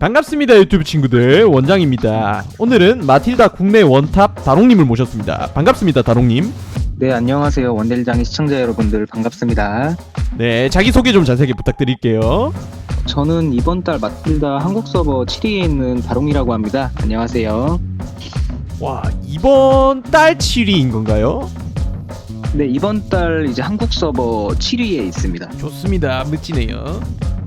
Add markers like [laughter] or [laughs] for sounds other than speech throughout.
반갑습니다 유튜브 친구들 원장입니다 오늘은 마틸다 국내 원탑 다롱님을 모셨습니다 반갑습니다 다롱님 네, 안녕하세요. 원딜장의 시청자 여러분들 반갑습니다. 네 자기소개 좀 자세하게 부탁드릴게요 저는 이번 달 마틸다 한국 서버 7위에 있는 다롱이라고 합니다. 안녕하세요. 와 이번 달 7위인 건가요? 네, 이번 달 이제 한국 서버 7위에 있습니다. 좋습니다. 멋지네요.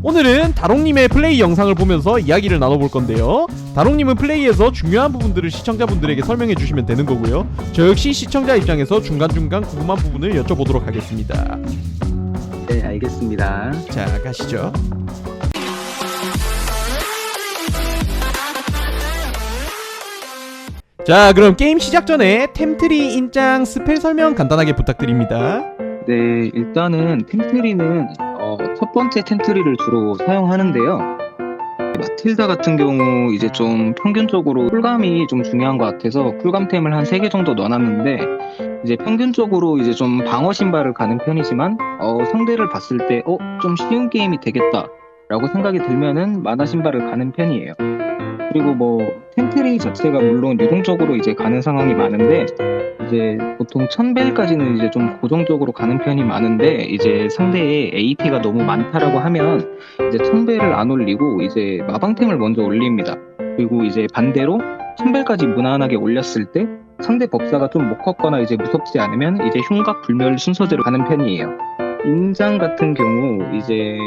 오늘은 다롱님의 플레이 영상을 보면서 이야기를 나눠볼 건데요. 다롱님은 플레이에서 중요한 부분들을 시청자분들에게 설명해 주시면 되는 거고요. 저 역시 시청자 입장에서 중간중간 궁금한 부분을 여쭤보도록 하겠습니다. 네, 알겠습니다. 자 가시죠 자 그럼 게임 시작 전에 템트리 인장 스펠 설명 간단하게 부탁드립니다 네, 일단은 템트리는 어, 첫 번째 템트리를 주로 사용하는데요. 마틸다 같은 경우 이제 좀 평균적으로 쿨감이 좀 중요한 것 같아서 쿨감템을 한 3개 정도 넣어놨는데 이제 평균적으로 이제 좀 방어 신발을 가는 편이지만 어, 상대를 봤을 때 어, 좀 쉬운 게임이 되겠다 라고 생각이 들면은 마나 신발을 가는 편이에요. 그리고 뭐 템트리 자체가 물론 유동적으로 이제 가는 상황이 많은데 이제 보통 1000벨까지는 이제 좀 고정적으로 가는 편이 많은데 이제 상대의 AP가 너무 많다라고 하면 이제 1000벨을 안 올리고 이제 마방템을 먼저 올립니다. 그리고 이제 반대로 1000벨까지 무난하게 올렸을 때 상대 법사가 좀 못 컸거나 이제 무섭지 않으면 이제 흉각 불멸 순서대로 가는 편이에요. 인장 같은 경우 이제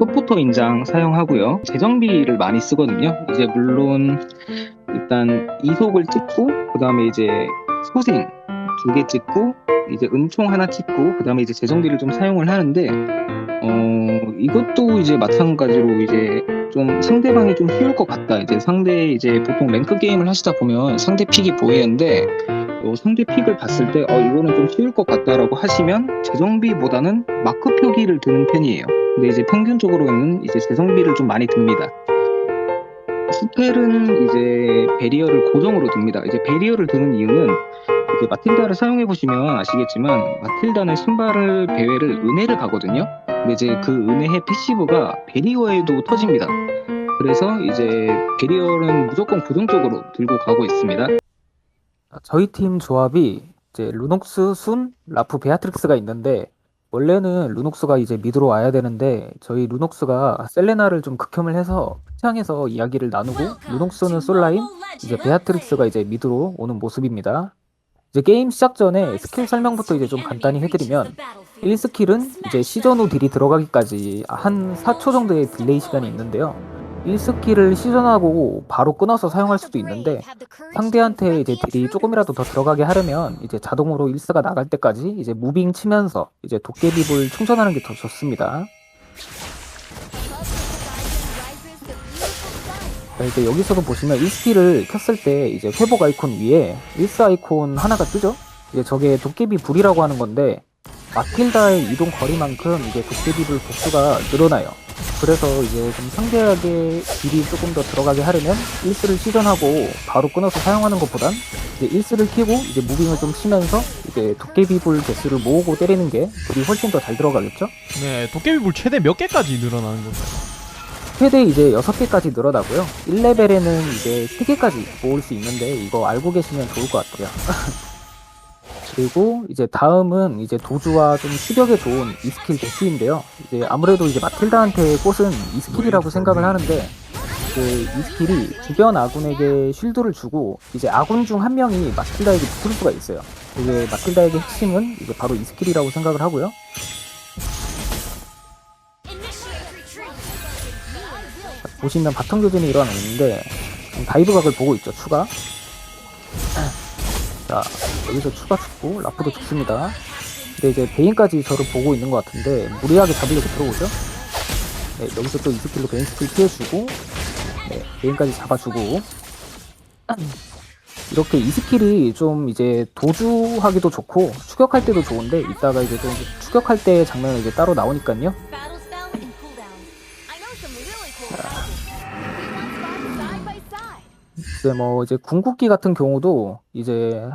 소포터 인장 사용하고요. 재정비를 많이 쓰거든요. 이제 물론 일단 이속을 찍고 그다음에 이제 소생 두 개 찍고 이제 은총 하나 찍고 그다음에 이제 재정비를 좀 사용을 하는데 어 이것도 이제 마찬가지로 이제 좀 상대방이 좀 쉬울 것 같다 이제 상대 이제 보통 랭크 게임을 하시다 보면 상대 픽이 보이는데 어, 상대 픽을 봤을 때 어 이거는 좀 쉬울 것 같다라고 하시면 재정비보다는 마크 표기를 드는 편이에요. 근데 이제 평균적으로는 이제 재정비를 좀 많이 듭니다. 스펠은 이제 베리어를 고정으로 둡니다. 이제 베리어를 드는 이유는 이제 마틸다를 사용해 보시면 아시겠지만 마틸다는 신발을 배회를 은혜를 가거든요. 근데 이제 그 은혜의 패시브가 베리어에도 터집니다. 그래서 이제 베리어는 무조건 고정적으로 들고 가고 있습니다. 저희 팀 조합이 이제 루녹스, 순, 라프, 베아트릭스가 있는데 원래는 루녹스가 이제 미드로 와야 되는데 저희 루녹스가 셀레나를 좀 극혐을 해서 창에서 이야기를 나누고 루녹스는 솔라인, 이제 베아트릭스가 이제 미드로 오는 모습입니다. 이제 게임 시작 전에 스킬 설명부터 이제 좀 간단히 해드리면 1스킬은 이제 시전 후 딜이 들어가기까지 한 4초 정도의 딜레이 시간이 있는데요. 1스킬을 시전하고 바로 끊어서 사용할 수도 있는데 상대한테 이제 딜이 조금이라도 더 들어가게 하려면 이제 자동으로 1스가 나갈 때까지 이제 무빙 치면서 이제 도깨비불 충전하는 게 더 좋습니다. 자, 이제 여기서도 보시면 1스킬을 켰을 때 이제 회복 아이콘 위에 1스 아이콘 하나가 뜨죠? 이제 저게 도깨비 불이라고 하는 건데 마틸다의 이동 거리만큼 이제 도깨비불 복수가 늘어나요. 그래서 이제 좀 상대에게 딜이 조금 더 들어가게 하려면 1스를 시전하고 바로 끊어서 사용하는 것보단 이제 1스를 키고 이제 무빙을 좀 치면서 이제 도깨비불 개수를 모으고 때리는 게 딜이 훨씬 더 잘 들어가겠죠? 네 도깨비불 최대 몇 개까지 늘어나는 건가요? 최대 이제 6개까지 늘어나고요. 1레벨에는 이제 3개까지 모을 수 있는데 이거 알고 계시면 좋을 것 같아요. [laughs] 그리고 이제 다음은 이제 도주와 좀 추격에 좋은 이스킬 대시인데요. 이제 아무래도 이제 마틸다한테 꽃은 이스킬이라고 생각을 하는데 그 이스킬이 주변 아군에게 쉴드를 주고 이제 아군 중 한 명이 마틸다에게 붙을 수가 있어요. 이게 마틸다에게 핵심은 이제 바로 이 스킬이라고 생각을 하고요. 보시면 바텀 교전이 일어나는데 다이브 각을 보고 있죠 추가 [clears throat] 자 여기서 추가 죽고 라프도 죽습니다. 근데 이제 베인까지 저를 보고 있는 것 같은데 무리하게 잡으려고 들어오죠? 네, 여기서 또 이스킬로 베인 스킬 피해주고 네, 베인까지 잡아주고. 이렇게 이스킬이 좀 이제 도주하기도 좋고 추격할 때도 좋은데 이따가 이제 좀 추격할 때 장면은 이제 따로 나오니까요. side. 이제 뭐 이제 궁극기 같은 경우도 이제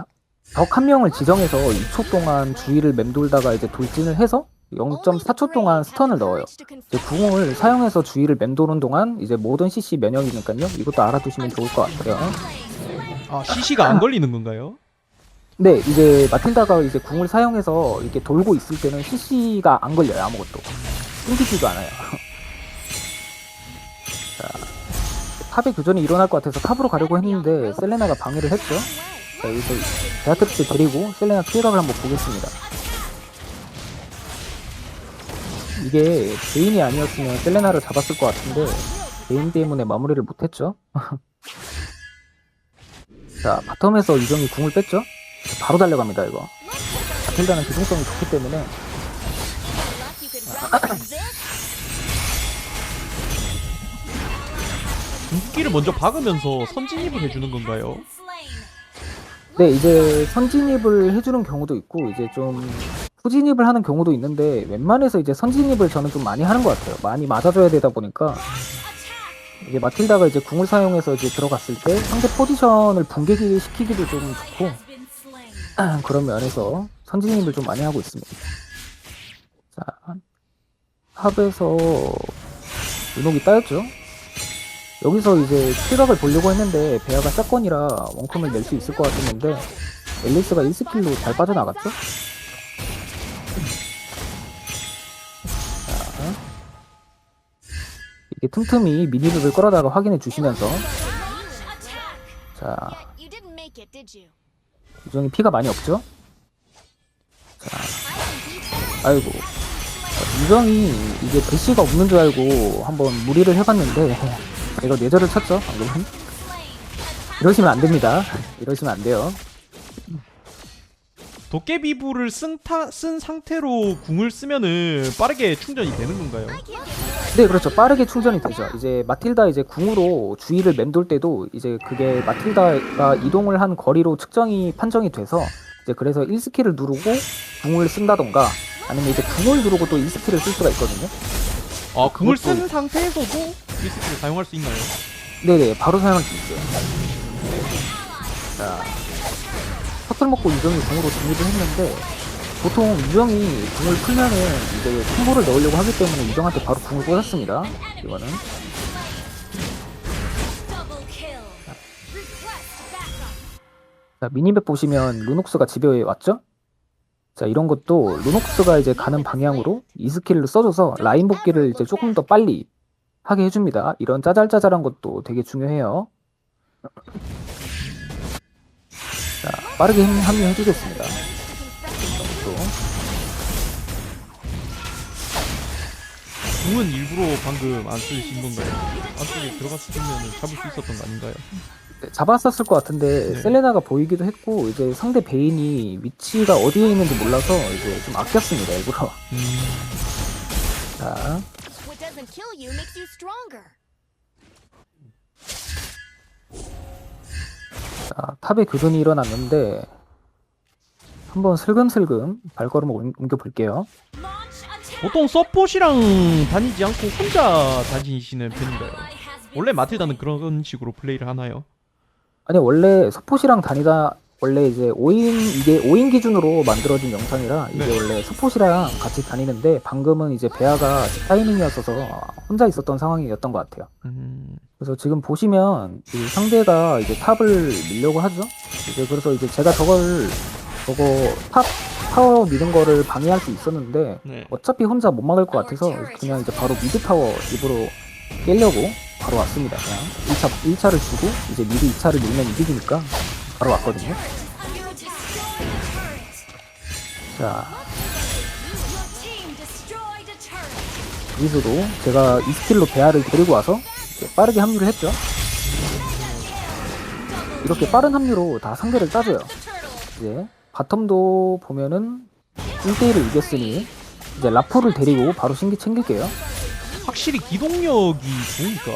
적한 명을 지정해서 2초 동안 주위를 맴돌다가 이제 돌진을 해서 0.4초 동안 스턴을 넣어요. 이제 궁을 사용해서 주의를 맴도는 동안 이제 모든 CC 면역이니까요. 이것도 알아두시면 좋을 것 같아요. 아 CC가 안 걸리는 건가요? 네, 이제 마틸다가 이제 궁을 사용해서 이렇게 돌고 있을 때는 CC가 안 걸려요 아무것도 끊기지도 않아요. [laughs] 자, 탑의 교전이 일어날 것 같아서 탑으로 가려고 했는데 셀레나가 방해를 했죠. 자, 여기서 베아트릭스 데리고 셀레나 킬각을 한번 보겠습니다. 이게 베인이 아니었으면 셀레나를 잡았을 것 같은데 베인 때문에 마무리를 못했죠. [laughs] 자, 바텀에서 유정이 궁을 뺐죠. 바로 달려갑니다 이거 마틸다는 기동성이 좋기 때문에 궁극기를 먼저 박으면서 선진입을 해주는 건가요? 네 이제 선진입을 해주는 경우도 있고 이제 좀 후진입을 하는 경우도 있는데 웬만해서 이제 선진입을 저는 좀 많이 하는 것 같아요. 많이 맞아줘야 되다 보니까. 이게 마틸다가 이제 궁을 사용해서 이제 들어갔을 때 상대 포지션을 붕괴기 시키기도 좀 좋고 [clears throat] 그런 면에서 선진입을 좀 많이 하고 있습니다. 자 탑에서 윤옥이 따였죠 여기서 이제 킬각을 보려고 했는데 베아가 샷건이라 원컴을 낼 수 있을 것 같았는데 앨리스가 1스킬로 잘 빠져나갔죠? 자, 이게 틈틈이 미니맵을 끌어다가 확인해 주시면서 자? 유정이 피가 많이 없죠? 자 아이고 유정이 이게 대시가 없는 줄 알고 한번 무리를 해봤는데 이거 뇌절을 쳤죠? 방금 이러시면 안 됩니다. 이러시면 안 돼요. 도깨비부를 쓴, 타, 쓴 상태로 궁을 쓰면은 빠르게 충전이 되는 건가요? 네 그렇죠. 빠르게 충전이 되죠. 이제 마틸다 이제 궁으로 주위를 맴돌 때도 이제 그게 마틸다가 이동을 한 거리로 측정이 판정이 돼서 이제 그래서 1스킬을 누르고 궁을 쓴다던가 아니면 이제 궁을 누르고 또 2스킬을 쓸 수가 있거든요. 아 궁을 쓴 상태에서도 이 스킬을 사용할 수 있나요? 네네 바로 사용할 수 있어요 자 터틀 먹고 유정이 궁으로 정리를 했는데 보통 유정이 궁을 풀면은 이제 콤보를 넣으려고 하기 때문에 유정한테 바로 궁을 꽂았습니다 이거는 자 미니맵 보시면 루녹스가 집에 왔죠? 자 이런 것도 루녹스가 이제 가는 방향으로 이 스킬을 써줘서 라인 복귀를 이제 조금 더 빨리 하게 해줍니다. 이런 짜잘짜잘한 것도 되게 중요해요. 자 빠르게 합- 합류해주겠습니다. 또 궁은 일부러 방금 안 쓰신 건가요? 안쪽에 들어갔으면 잡을 수 있었던 거 아닌가요? 네, 잡았었을 것 같은데 네. 셀레나가 보이기도 했고 이제 상대 베인이 위치가 어디에 있는지 몰라서 이제 좀 아꼈습니다 일부러. 음... 자 doesn't kill you makes you stronger. 자, 탑에 교전이 일어났는데 한번 슬금슬금 발걸음을 옮- 옮겨 볼게요. 보통 서폿이랑 다니지 않고 혼자 다니시는 편인가요? 원래 마틸다는 그런 식으로 플레이를 하나요? 아니 원래 서폿이랑 다니다 원래 이제 5인 이게 5인 기준으로 만들어진 영상이라 이게 네. 원래 서폿이랑 같이 다니는데 방금은 이제 베아가 타이밍이었어서 혼자 있었던 상황이었던 것 같아요. 음... 그래서 지금 보시면 이 상대가 이제 탑을 밀려고 하죠. 이제 그래서 이제 제가 저걸 저거 탑 타워 미는 거를 방해할 수 있었는데 네. 어차피 혼자 못 막을 것 같아서 그냥 이제 바로 미드 타워 입으로 깨려고 바로 왔습니다. 그냥 1차 1차를 주고 이제 미드 2차를 밀면 이기니까 바로 왔거든요. 자 여기서도 제가 이 스킬로 베아를 데리고 와서 빠르게 합류를 했죠. 이렇게 빠른 합류로 다 상대를 따줘요. 이제 바텀도 보면은 1대1을 이겼으니 이제 라프를 데리고 바로 신기 챙길게요. 확실히 기동력이 좋으니까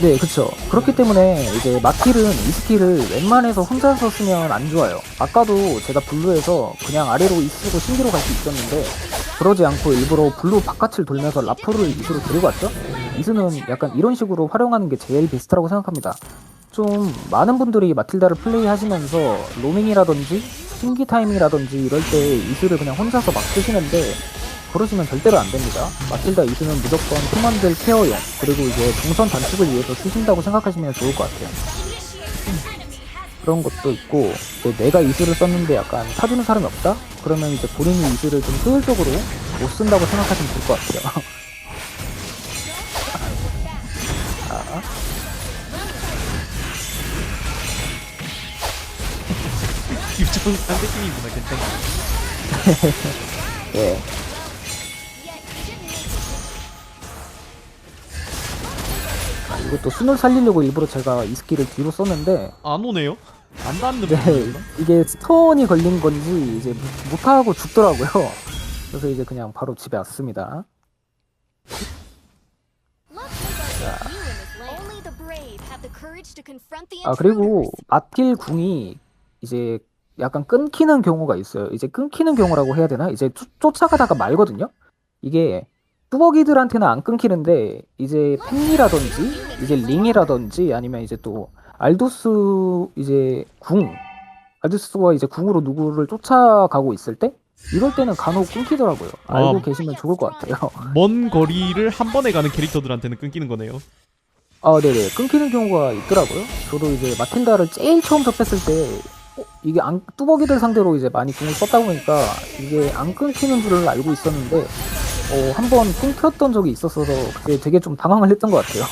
네, 그쵸. 그렇기 때문에 이제 마킬은 이 스킬을 웬만해서 혼자서 쓰면 안 좋아요. 아까도 제가 블루에서 그냥 아래로 이 쓰고 신기로 갈 수 있었는데 그러지 않고 일부러 블루 바깥을 돌면서 라프를 이수로 왔죠. 이수는 약간 이런 식으로 활용하는 게 제일 베스트라고 생각합니다. 좀 많은 분들이 마틸다를 플레이하시면서 로밍이라든지 신기 타이밍이라든지 이럴 때 이수를 그냥 혼자서 막 쓰시는데 그러시면 절대로 안 됩니다. 마틸다 이수는 무조건 팀원들 케어용 그리고 이제 동선 단축을 위해서 쓰신다고 생각하시면 좋을 것 같아요. 그런 것도 있고 내가 이수를 썼는데 약간 사주는 사람이 없다? 그러면 이제 본인이 이수를 좀 효율적으로 못 쓴다고 생각하시면 될 것 같아요. 자, 유정 상대팀이구나 괜찮아 [laughs] 예. 이것도 순을 살리려고 일부러 제가 이 스킬을 뒤로 썼는데 안 오네요 안 닿는 네? 이게 스톤이 걸린 건지 이제 못- 못하고 죽더라고요. 그래서 이제 그냥 바로 집에 왔습니다. Only the brave have the courage to confront the 아 그리고 intruders. 마틸 궁이 이제 약간 끊기는 경우가 있어요. 이제 끊기는 경우라고 해야 되나? 이제 쫓- 쫓아가다가 말거든요. 이게 뚜벅이들한테는 안 끊기는데 이제 팽이라든지 이제 링이라든지 아니면 이제 또 알도스 이제 궁 알도스가 이제 궁으로 누구를 쫓아가고 있을 때 이럴 때는 간혹 끊기더라고요. 알고 아. 계시면 좋을 것 같아요. [laughs] 먼 거리를 한 번에 가는 캐릭터들한테는 끊기는 거네요 아, 네네. 끊기는 경우가 있더라고요. 저도 이제 마틸다를 제일 처음 접했을 때, 어, 이게 안, 뚜벅이들 상대로 이제 많이 궁을 썼다 보니까, 이게 안 끊기는 줄을 알고 있었는데, 어, 한번 끊겼던 적이 있었어서, 그때 되게 좀 당황을 했던 것 같아요.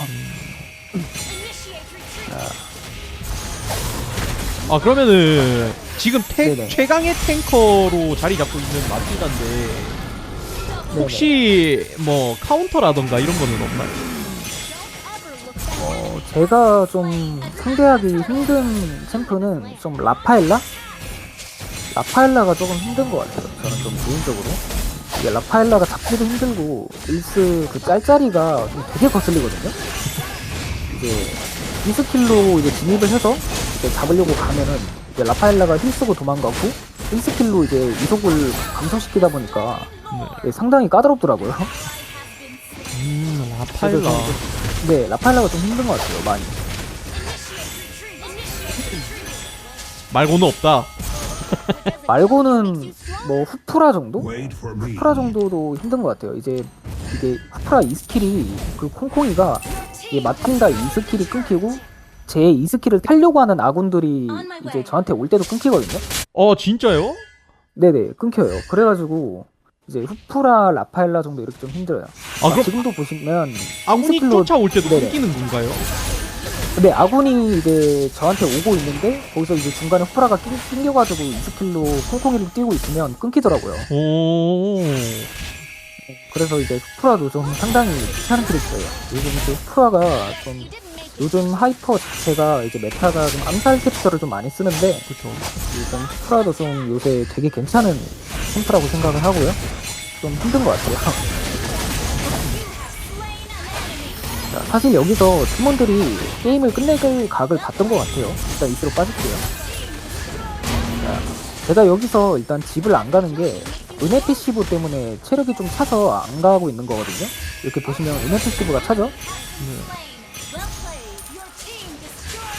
아 그러면은 지금 탱- 네네. 최강의 탱커로 자리 잡고 있는 마틸다인데 혹시 뭐 카운터라던가 이런 거는 없나요? 어, 제가 좀 상대하기 힘든 챔프는 좀 라파엘라? 라파엘라가 조금 힘든 것 같아요. 저는 좀 개인적으로. 이게 라파엘라가 잡기도 힘들고, 일스 그 짤짤이가 좀 되게 거슬리거든요. 이제 이 스킬로 이제 진입을 해서 이제 잡으려고 가면은 이제 라파엘라가 힐 쓰고 도망가고, 이 스킬로 이제 이속을 감소시키다 보니까 예, 상당히 까다롭더라고요. 음 라파일라 좀- 네, 라파엘라가 좀 힘든 것 같아요, 많이. 말고는 없다 [laughs] 말고는 뭐 후프라 정도? 후프라 정도도 힘든 것 같아요. 이제 이게 후프라 이 스킬이 그 콩콩이가 이게 마틴다 이 스킬이 끊기고 제 이 스킬을 타려고 하는 아군들이 이제 저한테 올 때도 끊기거든요. 어 진짜요? 네네 끊겨요. 그래가지고 이제 후프라 라파엘라 정도 이렇게 좀 힘들어요. 아 그럼 지금도 보시면 아군이 스킬로- 쫓아올 때도 네네. 끊기는 건가요? 근데 아군이 이제 저한테 오고 있는데 거기서 이제 중간에 후프라가 낑, 낑겨가지고 이 스킬로 콩콩이를 뛰고 있으면 끊기더라고요. 오 그래서 이제 후프라도 좀 상당히 귀찮은 캐릭터예요. 요즘 이제 후프라가 좀 요즘 하이퍼 자체가 이제 메타가 좀 암살 캐릭터를 좀 많이 쓰는데 그쵸 요즘 후프라도 좀 요새 되게 괜찮은 챔프라고 생각을 하고요. 좀 힘든 것 같아요. 자, 사실 여기서 팀원들이 게임을 끝낼 각을 봤던 것 같아요. 일단 이대로 빠질게요. 자, 제가 여기서 일단 집을 안 가는 게 은혜 패시브 때문에 체력이 좀 차서 안 가고 있는 거거든요. 이렇게 보시면 은혜 패시브가 차죠?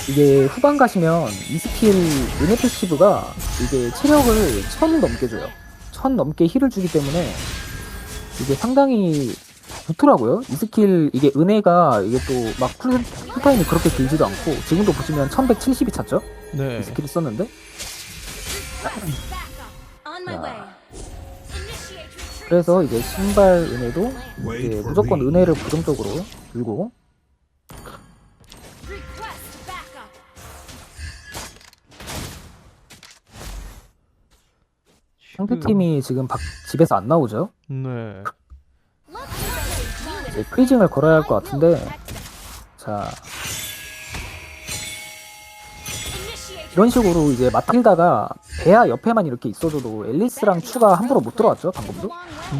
이게 후반 가시면 이 스킬 은혜 패시브가 이게 체력을 천 넘게 줘요. 천 넘게 힐을 주기 때문에 이게 상당히 좋더라고요. 이 스킬 이게 은혜가 이게 또 막 쿨타임이 그렇게 길지도 않고 지금도 보시면 1170이 찼죠? 네 이 스킬을 썼는데 way. 그래서 이제 신발 은혜도 이제 무조건 은혜를 부정적으로 들고. 상대팀이 지금 밖- 집에서 안 나오죠? 네 프리징을 걸어야 할 것 같은데 자 이런 식으로 이제 마틸다가 베아 옆에만 이렇게 있어줘도 앨리스랑 추가 함부로 못 들어왔죠 방금도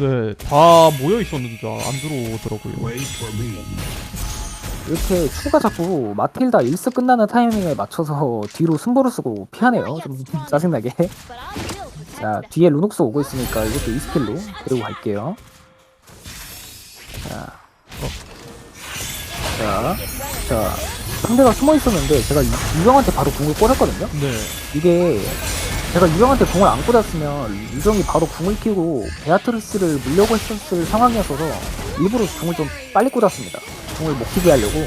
네, 다 모여 있었는데 다안 들어오더라고요. 이렇게 추가 자꾸 마틸다 1스 끝나는 타이밍에 맞춰서 뒤로 승보를 쓰고 피하네요 좀 짜증나게 자. 뒤에 루녹스 오고 있으니까 이것도 이 스킬로 데리고 갈게요 자, 어. 자, 자 상대가 숨어 있었는데 제가 유- 유정한테 바로 궁을 꽂았거든요 네, 이게 제가 유령한테 궁을 안 꽂았으면 유령이 바로 궁을 키고 베아트리스를 물려고 했었을 상황이었어서 일부러 궁을 좀 빨리 꽂았습니다. 궁을 못 키게 하려고.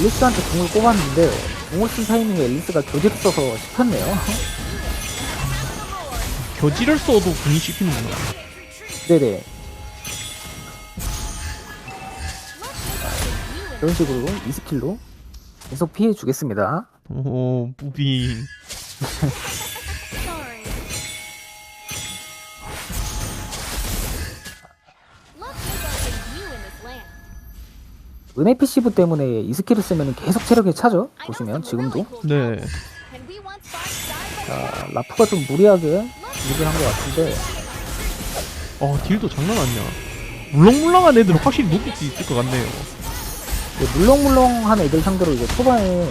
엘리스한테 궁을 꼽았는데 궁을 쓴 타이밍에 엘리스가 교지를 써서 씹혔네요. 교지를 써도 궁이 씹히는구나. 네네. 이런 식으로 이 스킬로 계속 피해 주겠습니다. 오, 무빙. [laughs] 은혜 PC부 때문에 이 스킬을 쓰면 계속 체력이 차죠? 보시면 지금도. 네. 자, 라프가 좀 무리하게 무리한 것 같은데 어, 딜도 장난 아니야. 물렁물렁한 애들은 확실히 녹일 수 있을 것 같네요. 이제 물렁물렁한 애들 상대로 이제 초반에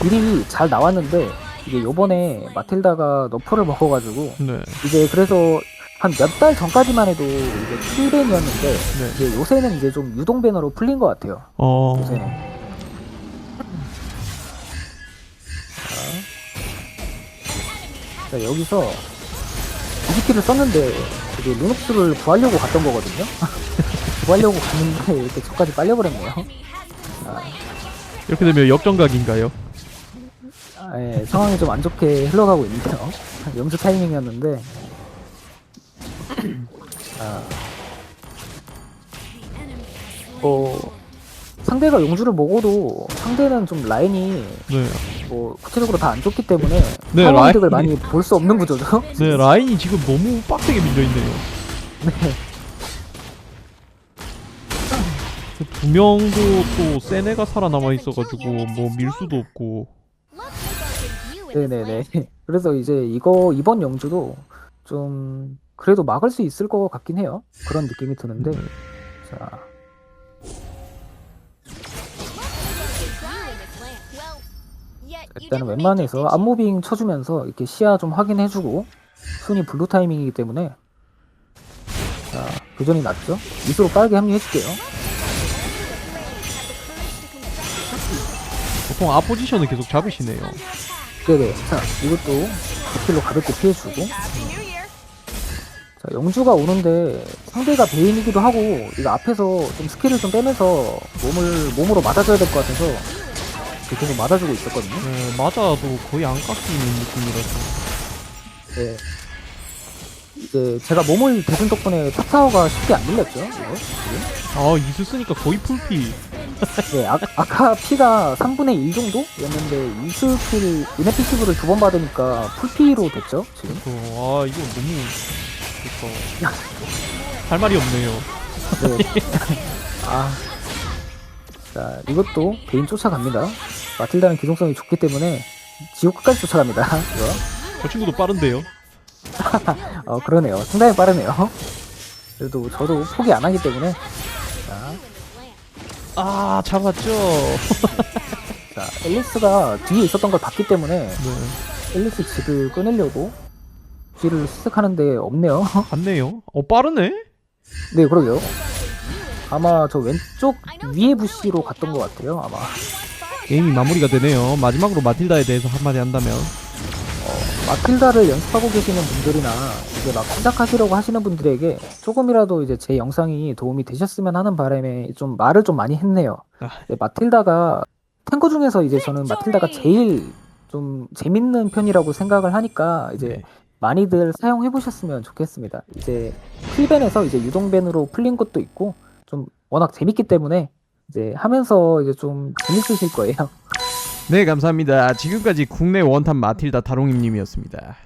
좀 딜이 잘 나왔는데 이게 요번에 마틸다가 너프를 먹어가지고 네. 이제 그래서 한 몇 달 전까지만 해도 이제 풀밴이었는데 네. 이제 요새는 이제 좀 유동 배너로 풀린 것 같아요. 어, 요새는. 자, 자 여기서 이스킬을 썼는데 이제 루녹스를 구하려고 갔던 거거든요. [laughs] 구하려고 갔는데 이렇게 저까지 빨려버렸네요. 이렇게 되면 역전각인가요? 아, 예, 상황이 좀 안 좋게 흘러가고 있네요. [laughs] 영주 타이밍이었는데. 아, 어, 상대가 용주를 먹어도 상대는 좀 라인이 네. 뭐 구체적으로 다 안 좋기 때문에 네, 상황 이득을 라인이- 많이 볼 수 없는 구조죠. [laughs] 네, 라인이 지금 너무 빡세게 밀려있네요. 네. 두 명도 또 센 애가 살아남아 있어가지고 뭐 밀 수도 없고. 네네네. 그래서 이제 이거 이번 영주도 좀 그래도 막을 수 있을 것 같긴 해요. 그런 느낌이 드는데. 자, 일단 은 웬만해서 앞무빙 쳐주면서 이렇게 시야 좀 확인해주고 순위 블루 타이밍이기 때문에 자 교전이 났죠. 미스로 빠르게 합류해줄게요. 보통 아 포지션을 계속 잡으시네요. 네네. 자 이것도 스킬로 가볍게 피해주고. 자, 영주가 오는데 상대가 베인이기도 하고 이거 앞에서 좀 스킬을 좀 빼면서 몸을 몸으로 맞아줘야 될 것 같아서 계속 맞아주고 있었거든요. 네, 맞아도 거의 안 깎이는 느낌이라서. 네. 이제 제가 몸을 대준 덕분에 탑타워가 쉽게 안 밀렸죠. 이거 지금. 아, 이슬 쓰니까 거의 풀피. 네, 아, 아까 피가 3분의 1 정도였는데 이스킬 이네피시브를 두 번 받으니까 풀피로 됐죠 지금. 어, 아, 이거 너무 좋다. [laughs] 할 말이 없네요. 네. [laughs] 아. 자, 이것도 베인 쫓아갑니다. 마틸다는 기동성이 좋기 때문에 지옥 끝까지 쫓아갑니다. [laughs] 이거. 저 친구도 빠른데요. 어, 그러네요. 상당히 빠르네요. 그래도 저도 포기 안 하기 때문에. 자, 아, 잡았죠. 자, 앨리스가 뒤에 있었던 걸 봤기 때문에 네, 앨리스 집을 끊으려고 뒤를 수색하는데 없네요. [laughs] 갔네요. 어, 빠르네. 네, 그러게요. 아마 저 왼쪽 위에 부시로 갔던 것 같아요. 아마. 게임이 마무리가 되네요. 마지막으로 마틸다에 대해서 한마디 한다면. 마틸다를 연습하고 계시는 분들이나 이제 막 시작하시려고 하시는 분들에게 조금이라도 이제 제 영상이 도움이 되셨으면 하는 바람에 좀 말을 좀 많이 했네요. 아. 네, 마틸다가 탱커 중에서 이제 저는 마틸다가 제일 좀 재밌는 편이라고 생각을 하니까 이제 네. 많이들 사용해 보셨으면 좋겠습니다. 이제 풀벤에서 이제 유동벤으로 풀린 것도 있고 좀 워낙 재밌기 때문에 이제 하면서 이제 좀 재밌으실 거예요. 네, 감사합니다. 지금까지 국내 원탑 마틸다 다롱임님이었습니다.